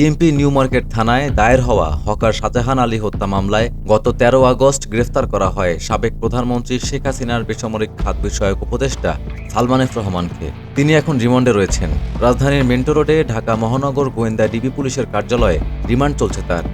DMP new market থানায় দায়ের হওয়া হকার শাহজাহান আলী হত্যা মামলায় গত তেরো আগস্ট গ্রেফতার করা হয় সাবেক প্রধানমন্ত্রী শেখ হাসিনার বেসামরিক খাত বিষয়ক উপদেষ্টা সালমান এফ রহমানকে। তিনি এখন রিমান্ডে রয়েছেন। রাজধানীর মেন্টো রোডে ঢাকা মহানগর গোয়েন্দা ডিবি পুলিশের কার্যালয়ে রিমান্ড চলছে তার।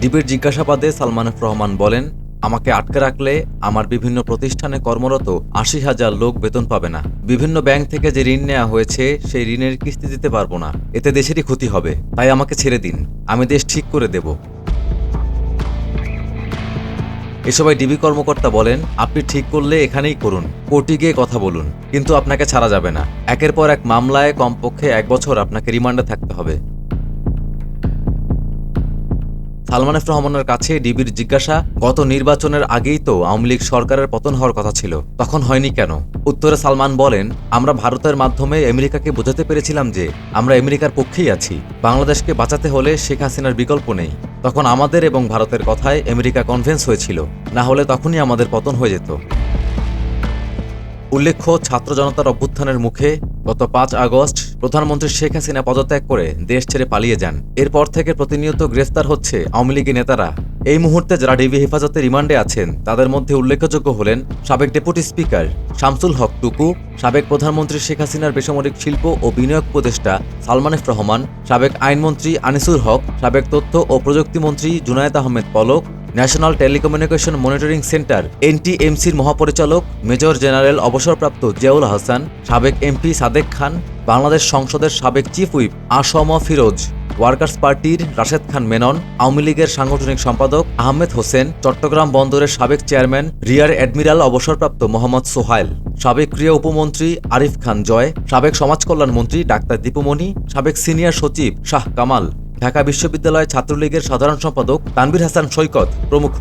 ডিবির জিজ্ঞাসাবাদে সালমান রহমান বলেন আমাকে আটকে রাখলে আমার বিভিন্ন প্রতিষ্ঠানে কর্মরত আশি হাজার লোক বেতন পাবে না। বিভিন্ন ব্যাংক থেকে যে ঋণ নেওয়া হয়েছে, সেই ঋণের কিস্তি দিতে পারব না। এতে দেশেরই ক্ষতি হবে। তাই আমাকে ছেড়ে দিন। আমি দেশ ঠিক করে দেব। এ ডিবি কর্মকর্তা বলেন, আপনি ঠিক করলে এখানেই করুন। কোর্টে গিয়ে কথা বলুন। কিন্তু আপনাকে ছাড়া যাবে না। একের পর এক মামলায় কমপক্ষে এক বছর আপনাকে রিমান্ডে থাকতে হবে। সালমান এফ রহমানের কাছে ডিবির জিজ্ঞাসা গত নির্বাচনের আগেই তো আওয়ামী লীগ সরকারের পতন হওয়ার কথা ছিল। তখন হয়নি কেন? উত্তরে সালমান বলেন, আমরা ভারতের মাধ্যমে আমেরিকাকে বোঝাতে পেরেছিলাম যে আমরা আমেরিকার পক্ষেই আছি। বাংলাদেশকে বাঁচাতে হলে শেখ হাসিনার বিকল্প নেই। তখন আমাদের এবং ভারতের কথায় আমেরিকা কনভেন্স হয়েছিল। না হলে তখনই আমাদের পতন হয়ে যেত। উল্লেখ্য, ছাত্র জনতার অভ্যুত্থানের মুখে গত পাঁচ আগস্ট প্রধানমন্ত্রী শেখ হাসিনা পদত্যাগ করে দেশ ছেড়ে পালিয়ে যান। এরপর থেকে প্রতিনিয়ত গ্রেফতার হচ্ছে আওয়ামী লীগের নেতারা। এই মুহূর্তে যারা ডিবি হেফাজতে রিমান্ডে আছেন, তাদের মধ্যে উল্লেখযোগ্য হলেন সাবেক ডেপুটি স্পিকার শামসুল হক টুকু, সাবেক প্রধানমন্ত্রী শেখ হাসিনার বেসামরিক শিল্প ও বিনিয়োগ উপদেষ্টা সালমান এফ রহমান, সাবেক আইনমন্ত্রী আনিসুল হক, সাবেক তথ্য ও প্রযুক্তিমন্ত্রী Junaid Ahmed Palak national telecommunication monitoring centre, এনটিএমসির মহাপরিচালক, মেজর জেনারেল অবসরপ্রাপ্ত জিয়াউল হাসান, সাবেক এমপি সাদেক খান, বাংলাদেশ সংসদের সাবেক chief whip Assam Firoz, workers পার্টির রাশেদ খান মেনন, আওয়ামী লীগের সাংগঠনিক সম্পাদক আহমেদ হোসেন, চট্টগ্রাম বন্দরের সাবেক চেয়ারম্যান রিয়ার অ্যাডমিরাল অবসরপ্রাপ্ত মোহাম্মদ সোহাইল, সাবেক ক্রিয়া উপমন্ত্রী আরিফ খান জয়, সাবেক সমাজ কল্যাণ মন্ত্রী ডাক্তার দীপুমণি, সাবেক সিনিয়র সচিব শাহ কামাল। ঢাকা বিশ্ববিদ্যালয় ছাত্রলীগের সাধারণ সম্পাদক তানবির হাসান সৈকত প্রমুখ।